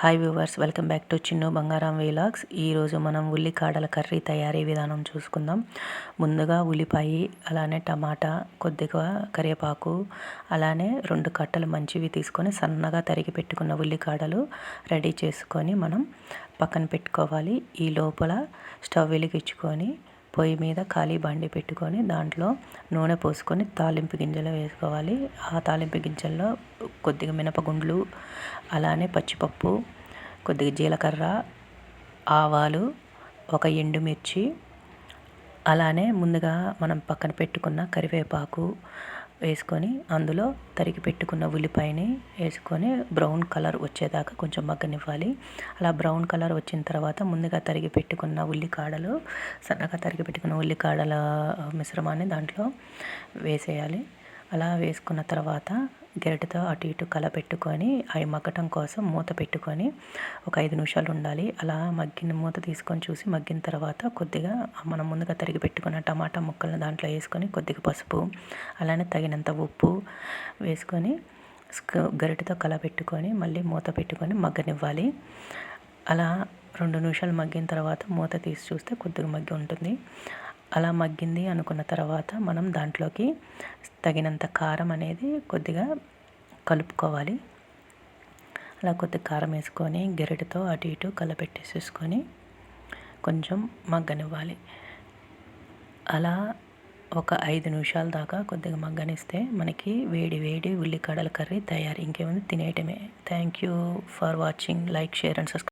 Hi viewers welcome back to Chinnu Bangaram vlogs ఈరోజు మనం ఉల్లికాడల curry తయారీ విధానం చూసుకుందాం. ముందుగా ఉల్లిపాయ అలానే టమాటా కొద్దిగా కరివేపాకు అలానే రెండు కట్టలు మంచివి తీసుకొని సన్నగా తరిగి పెట్టుకున్న ఉల్లికాడలు రెడీ చేసుకొని మనం పక్కన పెట్టుకోవాలి. ఈ లోపల స్టవ్ వెలిగించుకొని పొయ్యి మీద ఖాళీ బండి పెట్టుకొని దాంట్లో నూనె పోసుకొని తాలింపు గింజలు వేసుకోవాలి. ఆ తాలింపు గింజల్లో కొద్దిగా మినపగుండ్లు అలానే పచ్చిపప్పు కొద్దిగా జీలకర్ర ఆవాలు ఒక ఎండుమిర్చి అలానే ముందుగా మనం పక్కన పెట్టుకున్న కరివేపాకు వేసుకొని అందులో తరిగి పెట్టుకున్న ఉల్లిపాయని వేసుకొని బ్రౌన్ కలర్ వచ్చేదాకా కొంచెం మగ్గనివ్వాలి. అలా బ్రౌన్ కలర్ వచ్చిన తర్వాత ముందుగా తరిగి పెట్టుకున్న ఉల్లికాడలు సన్నగా తరిగి పెట్టుకున్న ఉల్లికాడల మిశ్రమాన్ని దాంట్లో వేసేయాలి. అలా వేసుకున్న తర్వాత గరిటెతో అటు ఇటు కలపెట్టుకొని అవి మగ్గటం కోసం మూత పెట్టుకొని ఒక ఐదు నిమిషాలు ఉండాలి. అలా మగ్గిన మూత తీసుకొని చూసి మగ్గిన తర్వాత కొద్దిగా మనం ముందుగా తరిగి పెట్టుకున్న టమాటా ముక్కలను దాంట్లో వేసుకొని కొద్దిగా పసుపు అలానే తగినంత ఉప్పు వేసుకొని గరిటతో కలపెట్టుకొని మళ్ళీ మూత పెట్టుకొని మగ్గనివ్వాలి. అలా రెండు నిమిషాలు మగ్గిన తర్వాత మూత తీసి చూస్తే కొద్దిగా మగ్గి ఉంటుంది. అలా మగ్గింది అనుకున్న తర్వాత మనం దాంట్లోకి తగినంత కారం అనేది కొద్దిగా కలుపుకోవాలి. అలా కొద్దిగా కారం వేసుకొని గెరటితో అటు ఇటు కలపెట్టేసేసుకొని కొంచెం మగ్గనివ్వాలి. అలా ఒక ఐదు నిమిషాల దాకా కొద్దిగా మగ్గనిస్తే మనకి వేడి వేడి ఉల్లికాడల కర్రీ తయారు. ఇంకేముంది? తినేయటమే. Thank you for watching like share and subscribe